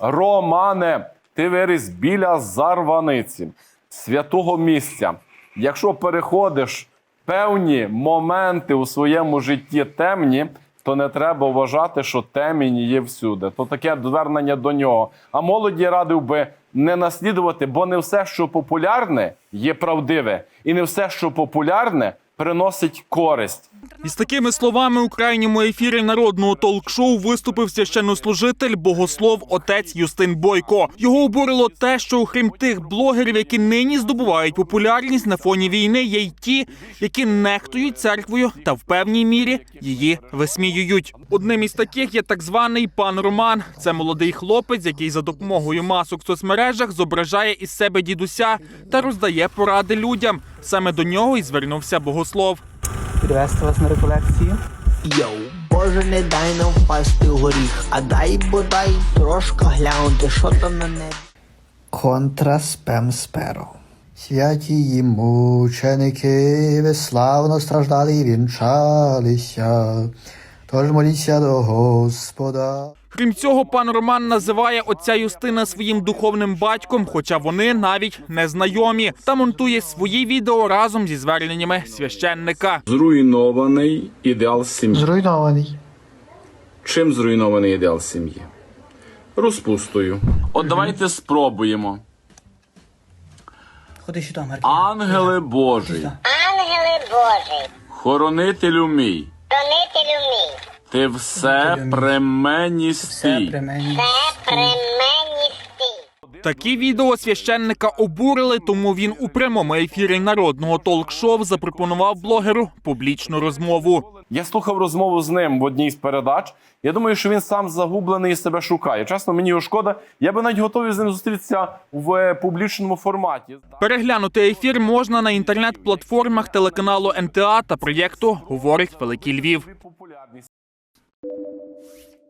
Романе, ти виріс біля Зарваниці, святого місця. Якщо переходиш певні моменти у своєму житті темні, то не треба вважати, що темінь є всюди. То таке звернення до нього. А молоді радив би не наслідувати, бо не все, що популярне, є правдиве, і не все, що популярне, приносить користь. Із такими словами у крайньому ефірі народного толк-шоу виступив священнослужитель, богослов отець Юстин Бойко. Його обурило те, що окрім тих блогерів, які нині здобувають популярність на фоні війни, є й ті, які нехтують церквою та в певній мірі її висміюють. Одним із таких є так званий пан Роман. Це молодий хлопець, який за допомогою масок в соцмережах зображає із себе дідуся та роздає поради людям. Саме до нього і звернувся богослов. Підвести вас на реколекцію. Йоу, Боже, не дай нам впасти в горіх, а дай бодай трошки глянути, що там на небі. Контра спем сперо. Святі мученики веславно страждали і вінчалися. Тож моліться до Господа. Крім цього, пан Роман називає отця Юстина своїм духовним батьком, хоча вони навіть не знайомі, та монтує свої відео разом зі зверненнями священника. Зруйнований ідеал сім'ї. Зруйнований. Чим зруйнований ідеал сім'ї? Розпустою. От давайте спробуємо. Ходи сюди, Маркіна. Ангели Божі, Ангели Божий, хоронителю мій, хранителю мій, ти все при мені стій. Такі відео священника обурили, тому він у прямому ефірі народного толк-шоу запропонував блогеру публічну розмову. Я слухав розмову з ним в одній з передач. Я думаю, що він сам загублений і себе шукає. Чесно, мені його шкода. Я би навіть готовий з ним зустрітися в е, публічному форматі. Переглянути ефір можна на інтернет-платформах телеканалу НТА та проєкту Говорить Великий Львів. Thank you.